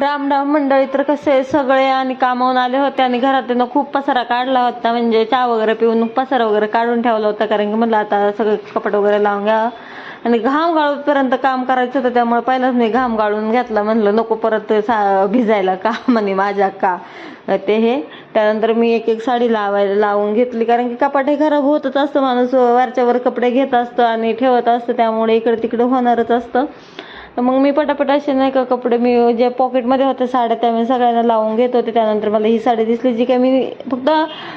रामराम मंडळी तर कसे सगळे? आणि कामावून आले होते आणि घरातून खूप पसारा काढला होता. म्हणजे चहा वगैरे पिऊन पसारा वगैरे काढून ठेवला होता कारण की म्हणलं आता सगळे कपडे वगैरे लावून घ्या. आणि घाम गाळूपर्यंत काम करायचं होतं त्यामुळे पहिलाच मी घाम गाळून घेतला. म्हणलं नको परत सा भिजायला का? म्हणे माझ्या का? ते हे. त्यानंतर मी एक एक साडी लावायला लावून घेतली कारण की कपाट हे खराब होतच असतं. माणूस वरच्यावर कपडे घेत असतं आणि ठेवत असतं त्यामुळे इकडे तिकडे होणारच असतं. मग मी पटापट असे नाही का कपडे मी जे पॉकेटमध्ये होते साड्या त्या मी सगळ्यांना लावून घेत होते. त्यानंतर मला ही साडी दिसली जी काय मी फक्त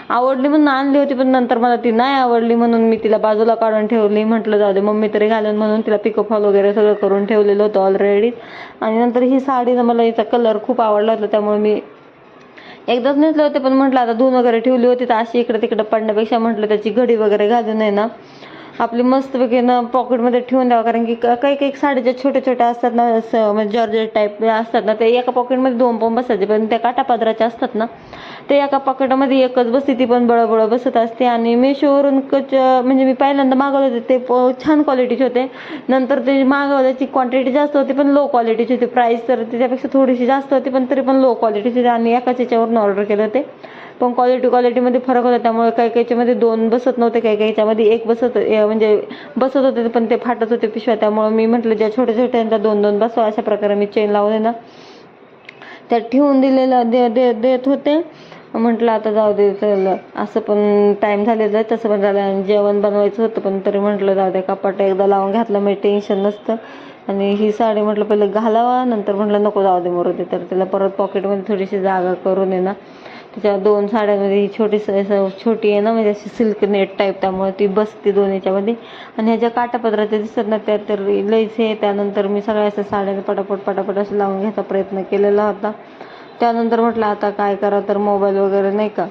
आवडली म्हणून आणली होती पण नंतर मला ती नाही आवडली म्हणून मी तिला बाजूला काढून ठेवली. म्हटलं जाऊ दे मम्मी तरी घालून म्हणून तिला पिकअप हॉल वगैरे सगळं करून ठेवलेलं होतं ऑलरेडी आणि नंतर ही साडीनं मला हिचा कलर खूप आवडला होता त्यामुळे मी एकदाच नेसले होते. पण म्हटलं आता धुवून वगैरे ठेवली होती तर अशी इकडे तिकडे पडण्यापेक्षा म्हटलं त्याची घडी वगैरे घालून आहे ना. आपली मस्तपैकी ना पॉकेटमध्ये ठेवून द्यावं. कारण की काही काही साड्या ज्या छोट्या छोट्या असतात ना असं म्हणजे जॉर्जेट टाईप असतात ना ते एका पॉकेटमध्ये दोन पण बसायचे. पण त्या काटापादराच्या असतात ना ते एका पॉकेटमध्ये एकच बसते ती पण बळबळ बसत असते. आणि मेशोवरून कच म्हणजे मी पहिल्यांदा मागवले होते ते प- छान क्वालिटीचे होते. नंतर ते मागवल्याची क्वांटिटी जास्त होती पण लो क्वालिटीची होती. प्राईस तर त्याच्यापेक्षा थोडीशी जास्त होती पण तरी पण लो क्वालिटीची होती. आणि एकाच याच्यावरून ऑर्डर केलं होते. पण क्वालिटी क्वालिटीमध्ये फरक होता. त्यामुळे काही काहीच्यामध्ये दोन बसत नव्हते काही काहीच्यामध्ये एक बसत म्हणजे बसत होते पण ते फाटत होते पिशव्या. त्यामुळे मी म्हटलं ज्या छोट्या छोट्या दोन दोन बसवा अशा प्रकारे मी चेन लावले ना. त्यात ठेवून दिलेलं दे दे देत होते. म्हटलं आता जाऊ दे चल. असं पण टाईम झालेला आहे तसं पण झालं. आणि जेवण बनवायचं होतं पण तरी म्हटलं जाऊ दे कपाट एकदा लावून घातलं म्हणजे टेन्शन नसतं. आणि ही साडी म्हटलं पहिलं घालावा नंतर म्हटलं नको जाऊ दे मरू दे. तर त्याला परत पॉकेटमध्ये थोडीशी जागा करून आहे ना त्याच्या दोन साड्यांमध्ये ही छोटी छोटी आहे ना म्हणजे अशी सिल्क नेट टाईप त्यामुळे ती बसते दोन याच्यामध्ये आणि ह्या ज्या काटापत्राच्या दिसत ना त्या तर लईच हे त्यानंतर मी सगळ्या अशा साड्या पटापट पटापट असं लावून घ्यायचा प्रयत्न केलेला होता. त्यानंतर म्हटलं आता काय करा तर मोबाईल वगैरे नाही का?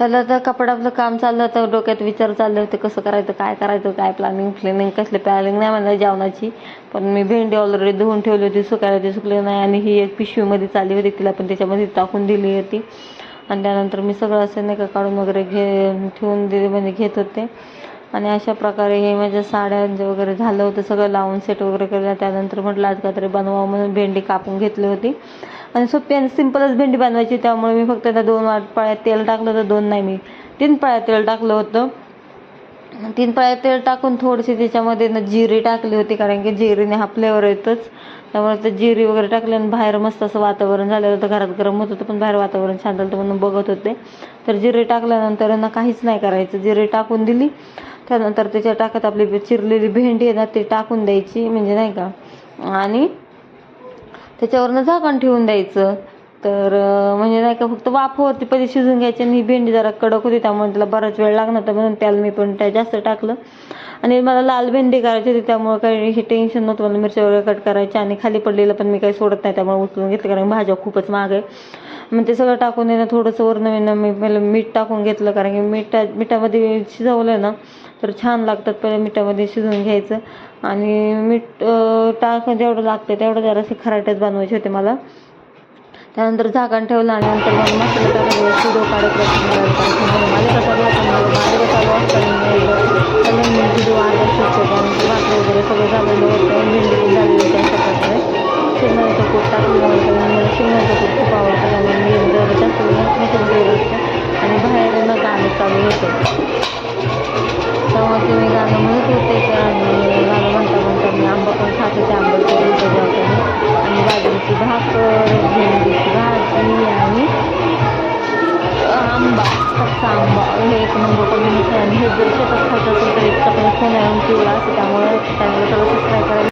त्याला तर कपडाचं काम चाललं तर डोक्यात विचार चालले होते कसं करायचं काय करायचं काय प्लॅनिंग प्लॅनिंग कसले प्लॅनिंग नाही म्हणलं जेवणाची. पण मी भेंडी ऑलरेडी धुवून ठेवली होती सुकायला ती सुकली नाही आणि ही एक पिशवीमध्ये चालली होती तिला पण त्याच्यामध्ये टाकून दिली होती. आणि त्यानंतर मी सगळं असं नाही का काढून वगैरे घे ठेवून दिले म्हणजे घेत होते. आणि अशा प्रकारे हे माझ्या साड्यांचं वगैरे झालं होतं सगळं लावून सेट वगैरे केलं. त्यानंतर म्हटलं आज काहीतरी बनवावं म्हणून भेंडी कापून घेतली होती. आणि सोपी आणि सिम्पलच भेंडी बनवायची त्यामुळे मी फक्त त्या दोन वाट पाळ्यात तेल टाकलं होतं दोन नाही मी तीन पाळ्यात तेल टाकलं होतं. तीन पळ्यात तेल टाकून थोडीशी त्याच्यामध्ये ना जिरी टाकली होती कारण की जिरीने हा फ्लेवर येतच. त्यामुळे ते जिरी वगैरे टाकले आणि बाहेर मस्त असं वातावरण झालेलं होतं घरात गरम होत होतं पण बाहेर वातावरण छान झालं होतं म्हणून बघत होते. तर जिरे टाकल्यानंतर ना काहीच नाही करायचं. जिरे टाकून दिली. त्यानंतर त्याच्या टाकत आपली चिरलेली भेंडी आहे ना ती टाकून द्यायची म्हणजे नाही का. आणि त्याच्यावरनं झाकण ठेवून द्यायचं. तर म्हणजे नाही का फक्त वाफवरती पहिले शिजून घ्यायची आणि ही भेंडी जरा कडक होती त्यामुळे त्याला बराच वेळ लागणार होता म्हणून त्याला मी पण त्या जास्त टाकलं. आणि मला लाल भेंडी करायची होती त्यामुळे काही हे टेन्शन नव्हतं. मला मिरच्या वगैरे कट करायच्या आणि खाली पडलेलं पण मी काही सोडत नाही त्यामुळे उचलून घेतलं कारण भाज्या खूपच महाग आहे. मग ते सगळं टाकून देणं थोडंसं वरनं नवीन मी पहिलं मीठ टाकून घेतलं कारण की मिठा मिठामध्ये शिजवलं ना तर छान लागतात पहिले मिठामध्ये शिजवून घ्यायचं. आणि मीठ टाक जेवढं लागतं तेवढं जरासे खराटेच बनवायचे होते मला. त्यानंतर झाकण ठेवलं आणि नंतर मग मसाला टाकायचा व्हिडिओ काढत भाकरी वगैरे सगळं झालेलं होतं. भेंडी पण झालेली होती अशा प्रकारे शेंगदाण्याचं कूट टाकल्यानंतर मला शेंगदाण्याचं कूट खूप आवडतं त्यामुळे मी जास्त मशीन असतं आणि बाहेर गाणं चालू होतं. तेव्हा ते मी गाणं म्हणत होते की आणि गाणं म्हणता म्हणता मी आंबा पण खात होते आंबा कच्चा आंबा हे एक नंबर कॉम्बिनेशन हे जर शेतात खायचं असेल तर एक चपाती फोन पिवळा असं त्यामुळे त्यामुळे त्याला सबस्क्राईब करायला